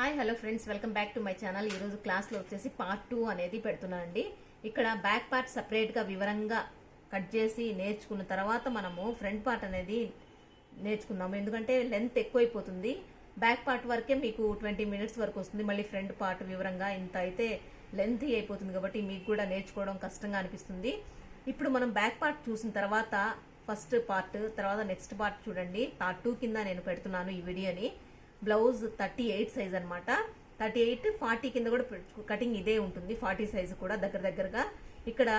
Hi hello friends. Welcome back to my channel. ఈరోజు క్లాస్లో వచ్చేసి పార్ట్ టూ అనేది పెడుతున్నానండి ఇక్కడ బ్యాక్ పార్ట్ సపరేట్గా వివరంగా కట్ చేసి నేర్చుకున్న తర్వాత మనము ఫ్రంట్ పార్ట్ అనేది నేర్చుకుందాము. ఎందుకంటే లెంత్ ఎక్కువైపోతుంది. బ్యాక్ పార్ట్ వరకే మీకు ట్వంటీ మినిట్స్ వరకు వస్తుంది. మళ్ళీ ఫ్రంట్ పార్ట్ వివరంగా ఇంత అయితే లెంత్ అయిపోతుంది కాబట్టి మీకు కూడా నేర్చుకోవడం కష్టంగా అనిపిస్తుంది. ఇప్పుడు మనం బ్యాక్ పార్ట్ చూసిన తర్వాత ఫస్ట్ పార్ట్ తర్వాత నెక్స్ట్ పార్ట్ చూడండి. పార్ట్ టూ కింద నేను పెడుతున్నాను ఈ వీడియోని బ్లౌజ్ థర్టీ ఎయిట్ సైజ్ అనమాట థర్టీ ఎయిట్ ఫార్టీ కింద కూడా కటింగ్ ఇదే ఉంటుంది. ఫార్టీ సైజ్ కూడా దగ్గర దగ్గరగా. ఇక్కడ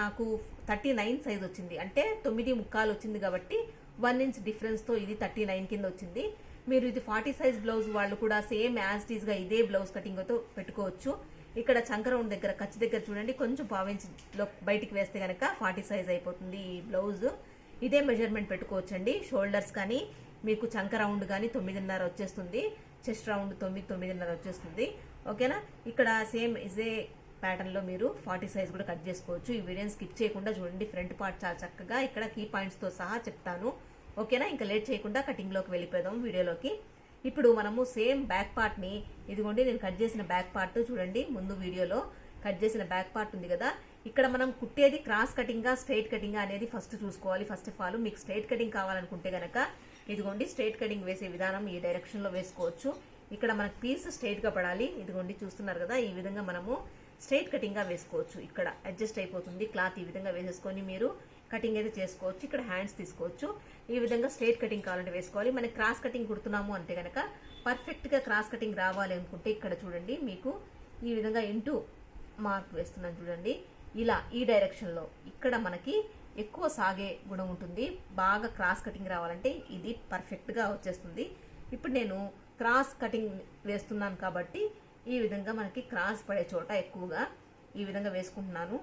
నాకు థర్టీ నైన్ సైజ్ వచ్చింది. అంటే తొమ్మిది ముక్కాలు వచ్చింది కాబట్టి వన్ ఇంచ్ డిఫరెన్స్తో ఇది థర్టీ నైన్ కింద వచ్చింది. మీరు ఇది ఫార్టీ సైజ్ బ్లౌజ్ వాళ్ళు కూడా సేమ్ యాజ్ టీజ్గా ఇదే బ్లౌజ్ కటింగ్తో పెట్టుకోవచ్చు. ఇక్కడ చంకరౌండ్ దగ్గర ఖర్చు దగ్గర చూడండి. కొంచెం పావించిలో బయటికి వేస్తే కనుక ఫార్టీ సైజ్ అయిపోతుంది ఈ బ్లౌజ్. ఇదే మెజర్మెంట్ పెట్టుకోవచ్చండి. షోల్డర్స్ కానీ మీకు చంక రౌండ్ కానీ తొమ్మిదిన్నర వచ్చేస్తుంది. చెస్ట్ రౌండ్ తొమ్మిది తొమ్మిదిన్నర వచ్చేస్తుంది. ఓకేనా? ఇక్కడ సేమ్ ఇదే ప్యాటర్న్లో మీరు ఫార్టీ సైజ్ కూడా కట్ చేసుకోవచ్చు. ఈ వీడియోని స్కిప్ చేయకుండా చూడండి. ఫ్రంట్ పార్ట్ చాలా చక్కగా ఇక్కడ కీ పాయింట్స్తో సహా చెప్తాను. ఓకేనా? ఇంకా లేట్ చేయకుండా కటింగ్లోకి వెళ్ళిపోదాం వీడియోలోకి ఇప్పుడు మనము సేమ్ బ్యాక్ పార్ట్ని ఇదిగోండి నేను కట్ చేసిన బ్యాక్ పార్ట్ చూడండి. ముందు వీడియోలో కట్ చేసిన బ్యాక్ పార్ట్ ఉంది కదా. ఇక్కడ మనం కుట్టేది క్రాస్ కటింగ్ స్ట్రైట్ కటింగ్ అనేది ఫస్ట్ చూసుకోవాలి. ఫస్ట్ ఆఫ్ ఆల్ మీకు స్ట్రైట్ కటింగ్ కావాలనుకుంటే గనక ఇదిగోండి స్ట్రైట్ కటింగ్ వేసే విధానం ఈ డైరెక్షన్లో వేసుకోవచ్చు. ఇక్కడ మనకు పీస్ స్ట్రైట్గా పడాలి. ఇదిగోండి చూస్తున్నారు కదా ఈ విధంగా మనము స్ట్రైట్ కటింగ్గా వేసుకోవచ్చు. ఇక్కడ అడ్జస్ట్ అయిపోతుంది క్లాత్ ఈ విధంగా వేసేసుకొని మీరు కటింగ్ అయితే చేసుకోవచ్చు. ఇక్కడ హ్యాండ్స్ తీసుకోవచ్చు. ఈ విధంగా స్ట్రైట్ కటింగ్ కావాలంటే వేసుకోవాలి. మనకి క్రాస్ కటింగ్ కుడుతున్నాము అంటే కనుక పర్ఫెక్ట్గా క్రాస్ కటింగ్ రావాలి అనుకుంటే ఇక్కడ చూడండి మీకు ఈ విధంగా ఇంటూ మార్క్ వేస్తున్నాను చూడండి. ఇలా ఈ డైరెక్షన్లో ఇక్కడ మనకి ఎక్కువ సాగే గుణం ఉంటుంది. బాగా క్రాస్ కటింగ్ రావాలంటే ఇది పర్ఫెక్ట్గా వచ్చేస్తుంది. ఇప్పుడు నేను క్రాస్ కటింగ్ వేస్తున్నాను కాబట్టి ఈ విధంగా మనకి క్రాస్ పడే చోట ఎక్కువగా ఈ విధంగా వేసుకుంటున్నాను.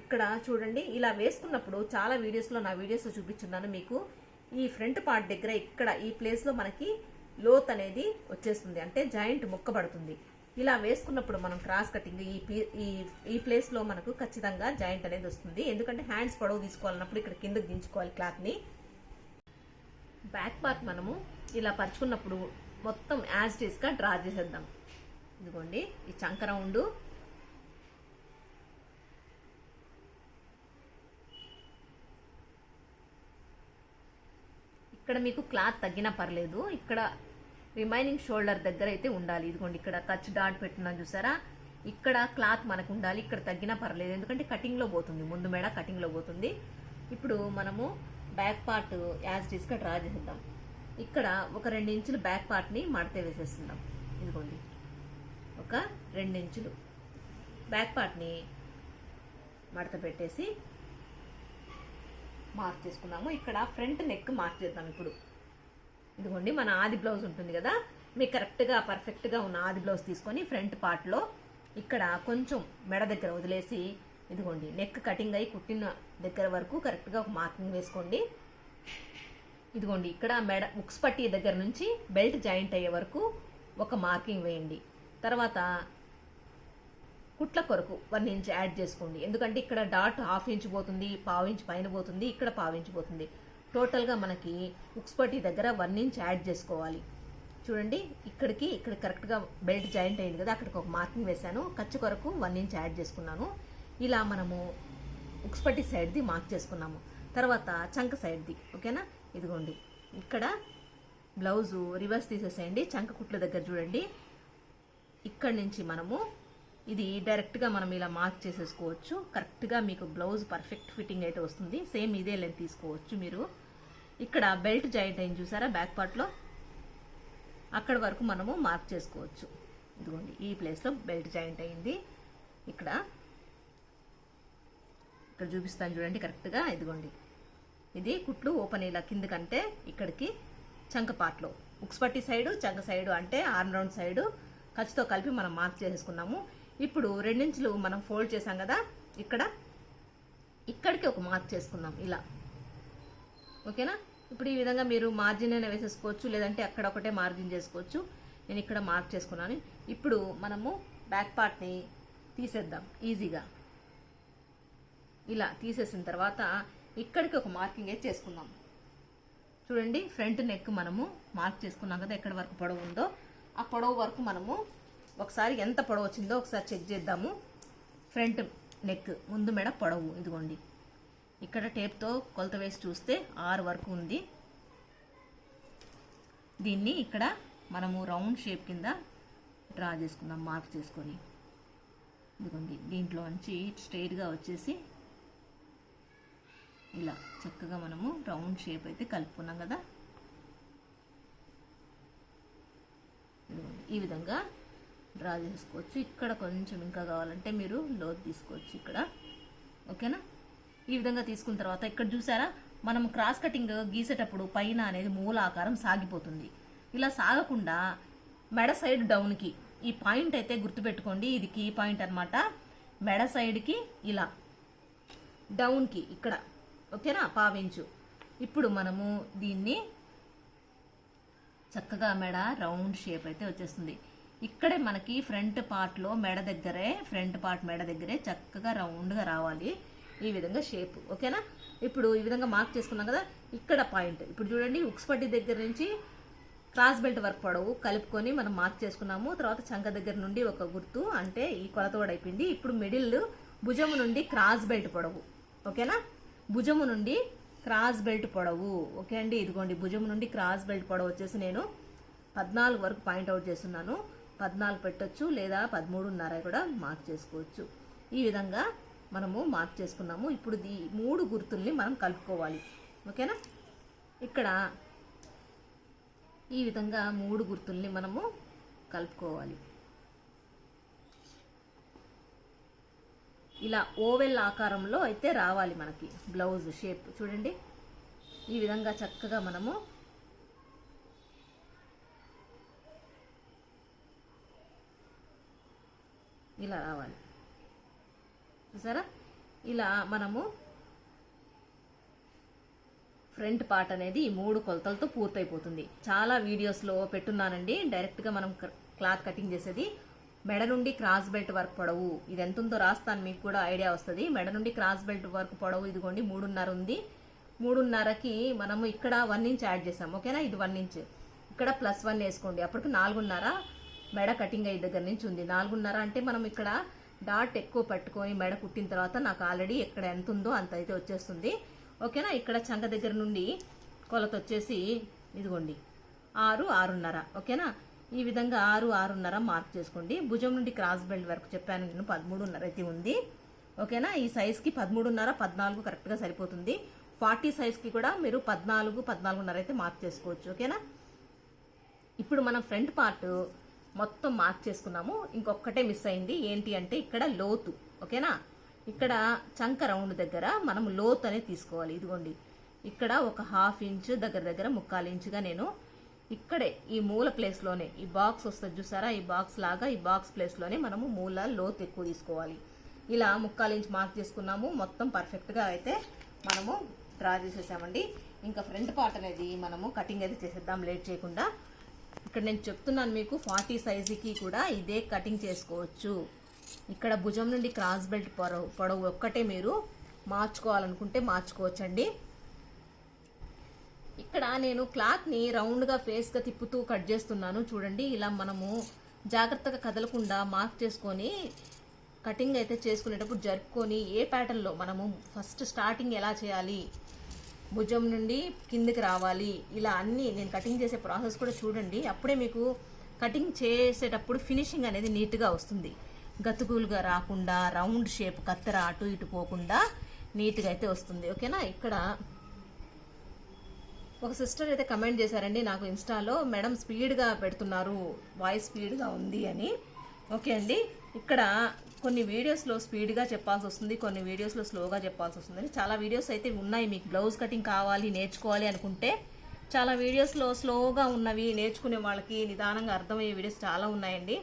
ఇక్కడ చూడండి ఇలా వేసుకున్నప్పుడు చాలా వీడియోస్లో నా వీడియోస్లో చూపించున్నాను మీకు. ఈ ఫ్రంట్ పార్ట్ దగ్గర ఇక్కడ ఈ ప్లేస్లో మనకి లోత్ అనేది వచ్చేస్తుంది. అంటే జాయింట్ ముక్కబడుతుంది ఇలా వేసుకున్నప్పుడు మనం క్రాస్ కటింగ్ ఈ ఈ ఈ ప్లేస్లో మనకు ఖచ్చితంగా జాయింట్ అనేది వస్తుంది. ఎందుకంటే హ్యాండ్స్ పొడవు తీసుకోవాలన్నప్పుడు ఇక్కడ కిందకు దించుకోవాలి క్లాత్ని బ్యాక్ పార్ట్ మనము ఇలా పరుచుకున్నప్పుడు మొత్తం యాజ్గా డ్రా చేసేద్దాం. ఇదిగోండి ఈ చంక రౌండ్ ఇక్కడ మీకు క్లాత్ తగ్గినా పర్లేదు. ఇక్కడ రిమైనింగ్ షోల్డర్ దగ్గర అయితే ఉండాలి. ఇదిగోండి ఇక్కడ కచ్ డాట్ పెట్టున్నాను చూసారా? ఇక్కడ క్లాత్ మనకు ఉండాలి ఇక్కడ తగ్గినా పర్లేదు. ఎందుకంటే కటింగ్లో పోతుంది ముందు మేడ కటింగ్లో పోతుంది. ఇప్పుడు మనము బ్యాక్ పార్ట్ యాజ్గా డ్రా చేసేద్దాం ఇక్కడ ఒక రెండు ఇంచులు బ్యాక్ పార్ట్ని మడత వేసేస్తున్నాం. ఇదిగోండి ఒక రెండు ఇంచులు బ్యాక్ పార్ట్ని మడత పెట్టేసి మార్క్ చేసుకున్నాము ఇక్కడ ఫ్రంట్ నెక్ మార్క్ చేద్దాం ఇప్పుడు. ఇదిగోండి మన ఆది బ్లౌజ్ ఉంటుంది కదా? మీకు కరెక్ట్గా పర్ఫెక్ట్గా ఉన్న ఆది బ్లౌజ్ తీసుకొని ఫ్రంట్ పార్ట్లో ఇక్కడ కొంచెం మెడ దగ్గర వదిలేసి ఇదిగోండి నెక్ కటింగ్ అయి కుట్టిన దగ్గర వరకు కరెక్ట్గా ఒక మార్కింగ్ వేసుకోండి. ఇదిగోండి ఇక్కడ మెడ ఉక్స్ పట్టి దగ్గర నుంచి బెల్ట్ జాయింట్ అయ్యే వరకు ఒక మార్కింగ్ వేయండి. తర్వాత కుట్ల కొరకు వన్ ఇంచ్ యాడ్ చేసుకోండి. ఎందుకంటే ఇక్కడ డాట్ హాఫ్ ఇంచ్ పోతుంది పావు ఇంచ్ పైన పోతుంది ఇక్కడ పావు ఇంచ్ పోతుంది. టోటల్గా మనకి ఉక్స్పటి దగ్గర వన్ ఇంచ్ యాడ్ చేసుకోవాలి. చూడండి ఇక్కడికి ఇక్కడ కరెక్ట్గా బెల్ట్ జాయింట్ అయింది కదా అక్కడికి ఒక మార్కింగ్ వేశాను. ఖర్చు కొరకు వన్ ఇంచ్ యాడ్ చేసుకున్నాను. ఇలా మనము ఉక్స్పటి సైడ్ది మార్క్ చేసుకున్నాము. తర్వాత చంక సైడ్ది ఓకేనా? ఇదిగోండి ఇక్కడ బ్లౌజు రివర్స్ తీసేసేయండి. చంక కుట్ల దగ్గర చూడండి. ఇక్కడ నుంచి మనము ఇది డైరెక్ట్గా మనం ఇలా మార్క్ చేసేసుకోవచ్చు. కరెక్ట్గా మీకు బ్లౌజ్ పర్ఫెక్ట్ ఫిట్టింగ్ అయితే వస్తుంది. సేమ్ ఇదే లెంత్ తీసుకోవచ్చు మీరు. ఇక్కడ బెల్ట్ జాయింట్ అయింది చూసారా? బ్యాక్ పార్ట్లో అక్కడ వరకు మనము మార్క్ చేసుకోవచ్చు. ఇదిగోండి ఈ ప్లేస్లో బెల్ట్ జాయింట్ అయింది. ఇక్కడ. ఇక్కడ చూపిస్తాను చూడండి కరెక్ట్గా ఇదిగోండి. ఇది కుట్లు ఓపెన్ ఇలా కిందకంటే ఇక్కడికి చంక పార్ట్లో ఉక్స్ పట్టి సైడు చంక సైడు అంటే ఆర్మ్ రౌండ్ సైడు ఖర్చుతో కలిపి మనం మార్క్ చేసేసుకున్నాము ఇప్పుడు రెండించులు మనం ఫోల్డ్ చేసాం కదా ఇక్కడ. ఇక్కడికి ఒక మార్క్ చేసుకుందాం ఇలా. ఓకేనా? ఇప్పుడు ఈ విధంగా మీరు మార్జిన్ అయినా వేసేసుకోవచ్చు లేదంటే అక్కడ ఒకటే మార్జిన్ చేసుకోవచ్చు. నేను ఇక్కడ మార్క్ చేసుకున్నాను. ఇప్పుడు మనము బ్యాక్ పార్ట్ని తీసేద్దాం ఈజీగా ఇలా తీసేసిన తర్వాత ఇక్కడికి ఒక మార్కింగ్ అయితే చేసుకుందాం. చూడండి ఫ్రంట్ నెక్ మనము మార్క్ చేసుకున్నాం కదా ఎక్కడి వరకు పొడవు ఉందో. ఆ పొడవు వరకు మనము ఒకసారి ఎంత పొడవు వచ్చిందో ఒకసారి చెక్ చేద్దాము. ఫ్రంట్ నెక్ ముందు మెడ పొడవు ఇదిగోండి. ఇక్కడ టేప్తో కొలత వేసి చూస్తే ఆరు వరకు ఉంది. దీన్ని ఇక్కడ మనము రౌండ్ షేప్ కింద డ్రా చేసుకుందాం మార్క్ చేసుకొని. ఇదిగోండి దీంట్లో నుంచి స్ట్రైట్గా వచ్చేసి ఇలా చక్కగా మనము రౌండ్ షేప్ అయితే కలుపుకున్నాం కదా. ఈ విధంగా డ్రా చేసుకోవచ్చు. ఇక్కడ కొంచెం ఇంకా కావాలంటే మీరు లోతు తీసుకోవచ్చు ఇక్కడ. ఓకేనా? ఈ విధంగా తీసుకున్న తర్వాత ఇక్కడ చూసారా? మనం క్రాస్ కటింగ్ గీసేటప్పుడు పైన అనేది మూల ఆకారం సాగిపోతుంది. ఇలా సాగకుండా మెడ సైడ్ డౌన్కి ఈ పాయింట్ అయితే గుర్తుపెట్టుకోండి. ఇది కీ పాయింట్ అన్నమాట. మెడ సైడ్కి ఇలా డౌన్కి ఇక్కడ. ఓకేనా? పావించు. ఇప్పుడు మనము దీన్ని చక్కగా మెడ రౌండ్ షేప్ అయితే వచ్చేస్తుంది. ఇక్కడే మనకి ఫ్రంట్ పార్ట్లో మెడ దగ్గరే ఫ్రంట్ పార్ట్ మెడ దగ్గరే చక్కగా రౌండ్గా రావాలి. ఈ విధంగా షేప్ ఓకేనా ఇప్పుడు ఈ విధంగా మార్క్ చేసుకున్నాం కదా ఇక్కడ పాయింట్ ఇప్పుడు చూడండి ఉక్స్ పట్టి దగ్గర నుంచి క్రాస్ బెల్ట్ వర్క్ పొడవు. కలుపుకొని మనం మార్క్ చేసుకున్నాము. తర్వాత చంక దగ్గర నుండి ఒక గుర్తు అంటే ఈ కొలతోడు అయిపోయింది. ఇప్పుడు మిడిల్ భుజము నుండి క్రాస్ బెల్ట్ పొడవు. ఓకేనా భుజము నుండి క్రాస్ బెల్ట్ పొడవు. ఓకే అండి? ఇదిగోండి భుజము నుండి క్రాస్ బెల్ట్ పొడవు వచ్చేసి నేను పద్నాలుగు వరకు పాయింట్ అవుట్ చేస్తున్నాను. పద్నాలుగు పెట్టొచ్చు లేదా పదమూడున్నర కూడా మార్క్ చేసుకోవచ్చు. ఈ విధంగా మనము మార్క్ చేసుకున్నాము. ఇప్పుడు ఈ మూడు గుర్తుల్ని మనం కలుపుకోవాలి. ఓకేనా? ఇక్కడ ఈ విధంగా మూడు గుర్తుల్ని మనము కలుపుకోవాలి. ఇలా ఓవెల్ ఆకారంలో అయితే రావాలి మనకి. బ్లౌజ్ షేప్ చూడండి. ఈ విధంగా చక్కగా మనము ఇలా రావాలి. చూసారా? ఇలా మనము ఫ్రంట్ పార్ట్ అనేది ఈ మూడు కొలతలతో పూర్తయిపోతుంది. చాలా వీడియోస్లో పెట్టున్నానండి. డైరెక్ట్గా మనం క్లాత్ కటింగ్ చేసేది మెడ నుండి క్రాస్ బెల్ట్ వర్క్ పొడవు. ఇది ఎంత ఉందో రాస్తాను మీకు కూడా ఐడియా వస్తుంది. మెడ నుండి క్రాస్ బెల్ట్ వర్క్ పొడవు ఇదిగోండి మూడున్నర ఉంది. మూడున్నరకి మనము ఇక్కడ వన్ ఇంచ్ యాడ్ చేసాం ఓకేనా? ఇది వన్ ఇంచ్. ఇక్కడ ప్లస్ వన్ వేసుకోండి. అప్పటికి నాలుగున్నర మెడ కటింగ్ అయ్యే దగ్గర నుంచి ఉంది. నాలుగున్నర అంటే మనం ఇక్కడ డాట్ ఎక్కువ పట్టుకొని మెడ కుట్టిన తర్వాత నాకు ఆల్రెడీ ఎక్కడ ఎంత ఉందో అంత అయితే వచ్చేస్తుంది. ఓకేనా? ఇక్కడ చంక దగ్గర నుండి కొలత వచ్చేసి ఇదిగోండి ఆరు ఆరున్నర. ఓకేనా? ఈ విధంగా ఆరు ఆరున్నర మార్క్ చేసుకోండి. భుజం నుండి క్రాస్ బెల్ట్ వరకు చెప్పాను నేను పదమూడున్నర అయితే ఉంది. ఓకేనా? ఈ సైజ్కి పదమూడున్నర పద్నాలుగు కరెక్ట్గా సరిపోతుంది. ఫార్టీ సైజ్కి కూడా మీరు పద్నాలుగు పద్నాలుగున్నర అయితే మార్క్ చేసుకోవచ్చు. ఓకేనా? ఇప్పుడు మనం ఫ్రంట్ పార్ట్ మొత్తం మార్క్ చేసుకున్నాము. ఇంకొకటే మిస్ అయింది. ఏంటి అంటే ఇక్కడ లోతు ఓకేనా? ఇక్కడ చంక రౌండ్ దగ్గర మనం లోతు అనేది తీసుకోవాలి. ఇదిగోండి. ఇక్కడ ఒక హాఫ్ ఇంచ్ దగ్గర దగ్గర ముక్కాలు ఇంచుగా నేను ఇక్కడే ఈ మూల ప్లేస్లోనే ఈ బాక్స్ వస్తుంది చూసారా? ఈ బాక్స్ లాగా ఈ బాక్స్ ప్లేస్లోనే మనము మూల లోతు ఎక్కువ తీసుకోవాలి. ఇలా ముక్కాలు ఇంచ్ మార్క్ చేసుకున్నాము. మొత్తం పర్ఫెక్ట్గా అయితే మనము డ్రా చేసేసామండి. ఇంకా ఫ్రంట్ పార్ట్ అనేది మనము కటింగ్ అయితే చేసేద్దాం. లేట్ చేయకుండా ఇక్కడ నేను చెప్తున్నాను మీకు ఫార్టీ సైజుకి కూడా ఇదే కటింగ్ చేసుకోవచ్చు. ఇక్కడ భుజం నుండి క్రాస్ బెల్ట్ పొడవు పొడవు ఒక్కటే మీరు మార్చుకోవాలనుకుంటే మార్చుకోవచ్చండి. ఇక్కడ నేను క్లాత్ని రౌండ్గా ఫేస్గా తిప్పుతూ కట్ చేస్తున్నాను. చూడండి ఇలా మనము జాగ్రత్తగా కదలకుండా మార్క్ చేసుకొని కటింగ్ అయితే చేసుకునేటప్పుడు జరుపుకొని ఏ ప్యాటర్న్లో మనము ఫస్ట్ స్టార్టింగ్ ఎలా చేయాలి భుజం నుండి కిందికి రావాలి. ఇలా అన్నీ నేను కటింగ్ చేసే ప్రాసెస్ కూడా చూడండి. అప్పుడే మీకు కటింగ్ చేసేటప్పుడు ఫినిషింగ్ అనేది నీట్గా వస్తుంది. గతుకులుగా రాకుండా రౌండ్ షేప్ కత్తెర అటు ఇటు పోకుండా నీట్గా అయితే వస్తుంది. ఓకేనా ఇక్కడ ఒక సిస్టర్ అయితే కమెంట్ చేశారండి నాకు ఇన్స్టాలో మేడం స్పీడ్గా పెడుతున్నారు వాయిస్ స్పీడ్గా ఉంది అని. ఓకే అండి? ఇక్కడ కొన్ని వీడియోస్లో స్పీడ్గా చెప్పాల్సి వస్తుంది కొన్ని వీడియోస్లో స్లోగా చెప్పాల్సి వస్తుంది చాలా వీడియోస్ అయితే ఉన్నాయి. మీకు బ్లౌజ్ కటింగ్ కావాలి నేర్చుకోవాలి అనుకుంటే చాలా వీడియోస్లో స్లోగా ఉన్నవి నేర్చుకునే వాళ్ళకి నిదానంగా అర్థమయ్యే వీడియోస్ చాలా ఉన్నాయండి.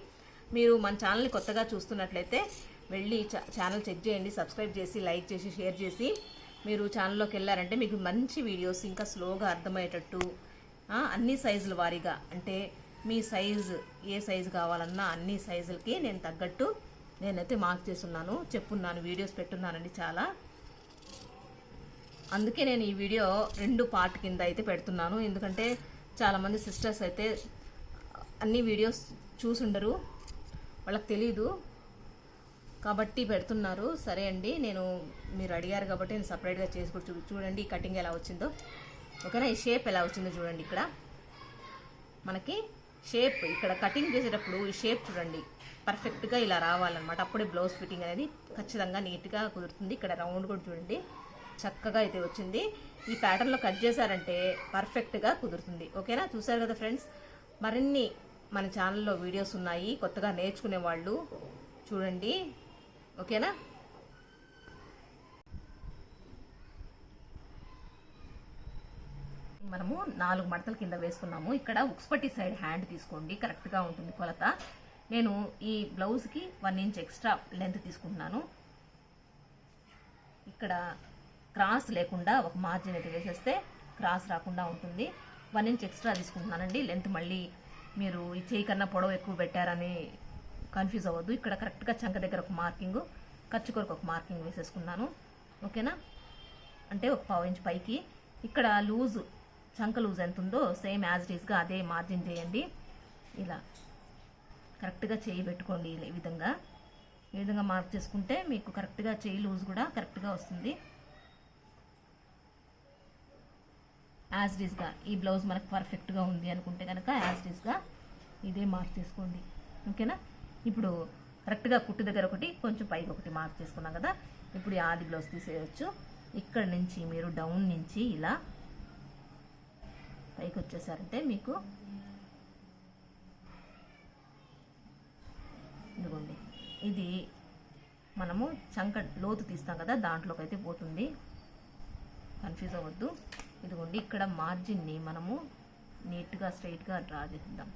మీరు మన ఛానల్ని కొత్తగా చూస్తున్నట్లయితే వెళ్ళి ఛానల్ చెక్ చేయండి సబ్స్క్రైబ్ చేసి లైక్ చేసి షేర్ చేసి మీరు ఛానల్లోకి వెళ్ళారంటే మీకు మంచి వీడియోస్ ఇంకా స్లోగా అర్థమయ్యేటట్టు అన్ని సైజుల వారీగా అంటే మీ సైజు ఏ సైజు కావాలన్నా అన్ని సైజులకి నేను తగ్గట్టు నేనైతే మార్క్ చేస్తున్నాను చెప్పున్నాను వీడియోస్ పెట్టున్నానండి చాలా. అందుకే నేను ఈ వీడియో రెండు పార్ట్ కింద అయితే పెడుతున్నాను. ఎందుకంటే చాలామంది సిస్టర్స్ అయితే అన్ని వీడియోస్ చూసుండరు వాళ్ళకి తెలీదు కాబట్టి పెడుతున్నారు. సరే అండి నేను మీరు అడిగారు కాబట్టి నేను సపరేట్గా చేసి కూడా చూడండి ఈ కటింగ్ ఎలా వచ్చిందో. ఓకేనా? ఈ షేప్ ఎలా వచ్చిందో చూడండి ఇక్కడ. మనకి షేప్ ఇక్కడ కటింగ్ చేసేటప్పుడు ఈ షేప్ చూడండి. పర్ఫెక్ట్గా ఇలా రావాలన్నమాట. అప్పుడే బ్లౌజ్ ఫిట్టింగ్ అనేది ఖచ్చితంగా నీట్గా కుదురుతుంది. ఇక్కడ రౌండ్ కూడా చూడండి. చక్కగా అయితే వచ్చింది. ఈ ప్యాటర్న్లో కట్ చేశారంటే పర్ఫెక్ట్గా కుదురుతుంది. ఓకేనా? చూసారు కదా ఫ్రెండ్స్ మరిన్ని మన ఛానల్లో వీడియోస్ ఉన్నాయి. కొత్తగా నేర్చుకునే వాళ్ళు చూడండి. ఓకేనా? మనము నాలుగు మడతల కింద వేసుకున్నాము. ఇక్కడ ఉక్స్పట్టి సైడ్ హ్యాండ్ తీసుకోండి. కరెక్ట్గా ఉంటుంది కొలత. నేను ఈ బ్లౌజ్కి వన్ ఇంచ్ ఎక్స్ట్రా లెంత్ తీసుకుంటున్నాను. ఇక్కడ క్రాస్ లేకుండా ఒక మార్జిన్ అయితే వేసేస్తే క్రాస్ రాకుండా ఉంటుంది. వన్ ఇంచ్ ఎక్స్ట్రా తీసుకుంటున్నానండి. లెంత్ మళ్ళీ మీరు ఈ చేయి కన్నా పొడవు ఎక్కువ పెట్టారని కన్ఫ్యూజ్ అవ్వద్దు. ఇక్కడ కరెక్ట్గా చంక దగ్గర ఒక మార్కింగ్ ఖర్చు కొరకు ఒక మార్కింగ్ వేసేసుకున్నాను. ఓకేనా? అంటే ఒక పావు ఇంచ్ పైకి. ఇక్కడ లూజ్ చంక లూజ్ ఎంత ఉందో సేమ్ యాజ్ ఇట్ ఈస్గా అదే మార్జిన్ చేయండి. ఇలా. కరెక్ట్గా చేయి పెట్టుకోండి ఈ విధంగా. ఈ విధంగా మార్క్ చేసుకుంటే మీకు కరెక్ట్గా చేయి లూజ్ కూడా కరెక్ట్గా వస్తుంది. యాజ్ డీస్గా ఈ బ్లౌజ్ మనకు పర్ఫెక్ట్గా ఉంది అనుకుంటే కనుక యాజ్ డీస్గా ఇదే మార్క్ చేసుకోండి. ఓకేనా? ఇప్పుడు కరెక్ట్గా కుట్టు దగ్గర ఒకటి కొంచెం పైకి ఒకటి మార్క్ చేసుకున్నాం కదా. ఇప్పుడు ఆది బ్లౌజ్ తీసేయచ్చు. ఇక్కడ నుంచి మీరు డౌన్ నుంచి ఇలా పైకి వచ్చేసారంటే మీకు ఇదిగోండి. ఇది మనము చంక లోతు తీస్తాం కదా దాంట్లోకి అయితే పోతుంది. కన్ఫ్యూజ్ అవ్వద్దు. ఇదిగోండి ఇక్కడ మార్జిన్ని మనము నీట్గా స్ట్రైట్గా డ్రా చేద్దాం.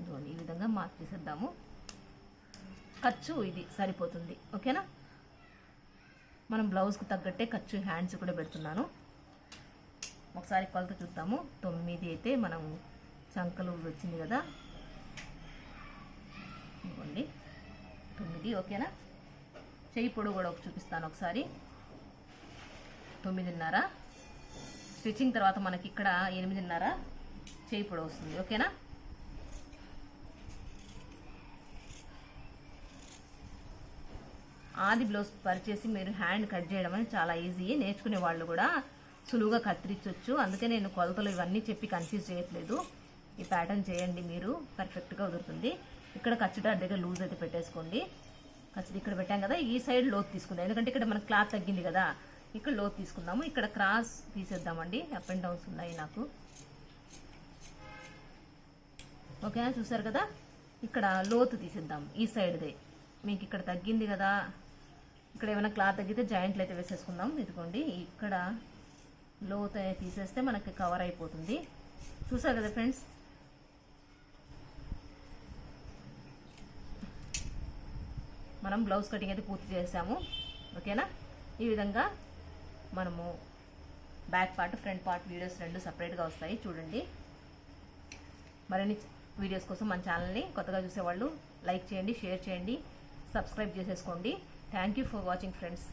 ఇదిగోండి ఈ విధంగా మార్క్ చేసేద్దాము. ఖర్చు ఇది సరిపోతుంది ఓకేనా? మనం బ్లౌజ్కి తగ్గట్టే ఖర్చు హ్యాండ్స్ కూడా పెడుతున్నాను. ఒకసారి కొలత చూద్దాము. తొమ్మిది అయితే మనం చంకలు వచ్చింది కదా ఇదిగోండి తొమ్మిది ఓకేనా? చెయ్యి పొడవు కూడా ఒక చూపిస్తాను ఒకసారి. తొమ్మిదిన్నర. స్టిచ్చింగ్ తర్వాత మనకి ఇక్కడ ఎనిమిదిన్నర. చేయి పొడవు వస్తుంది ఓకేనా? ఆది బ్లౌజ్ పరిచేసి మీరు హ్యాండ్ కట్ చేయడం అనేది చాలా ఈజీ. నేర్చుకునే వాళ్ళు కూడా సులువుగా కత్తిరించవచ్చు అందుకే నేను కొలతలు ఇవన్నీ చెప్పి కన్ఫ్యూజ్ చేయట్లేదు. ఈ ప్యాటర్న్ చేయండి మీరు. పర్ఫెక్ట్గా కుదురుతుంది. ఇక్కడ ఖచ్చితంగా దగ్గర లూజ్ అయితే పెట్టేసుకోండి. ఖచ్చితంగా ఇక్కడ పెట్టాం కదా ఈ సైడ్ లోతు తీసుకుందాం. ఎందుకంటే ఇక్కడ మనకు క్లాత్ తగ్గింది కదా ఇక్కడ లోతు తీసుకుందాము. ఇక్కడ క్రాస్ తీసేద్దామండి. అప్ అండ్ డౌన్స్ ఉన్నాయి నాకు. ఓకేనా చూసారు కదా? ఇక్కడ లోతు తీసేద్దాం ఈ సైడ్దే మీకు ఇక్కడ తగ్గింది కదా ఇక్కడ ఏమైనా క్లాత్ తగ్గితే జాయింట్లు అయితే వేసేసుకుందాం. ఇదిగోండి ఇక్కడ లోతు తీసేస్తే మనకి కవర్ అయిపోతుంది. చూసారు కదా ఫ్రెండ్స్ మనం బ్లౌజ్ కటింగ్ అయితే పూర్తి చేసాము. ఓకేనా? ఈ విధంగా మనము back part front part videos రెండు సపరేట్గా వస్తాయి. చూడండి. మరిన్ని వీడియోస్ కోసం మన ఛానల్ని కొత్తగా చూసేవాళ్ళు లైక్ చేయండి షేర్ చేయండి సబ్స్క్రైబ్ చేసేసుకోండి. Thank you for watching friends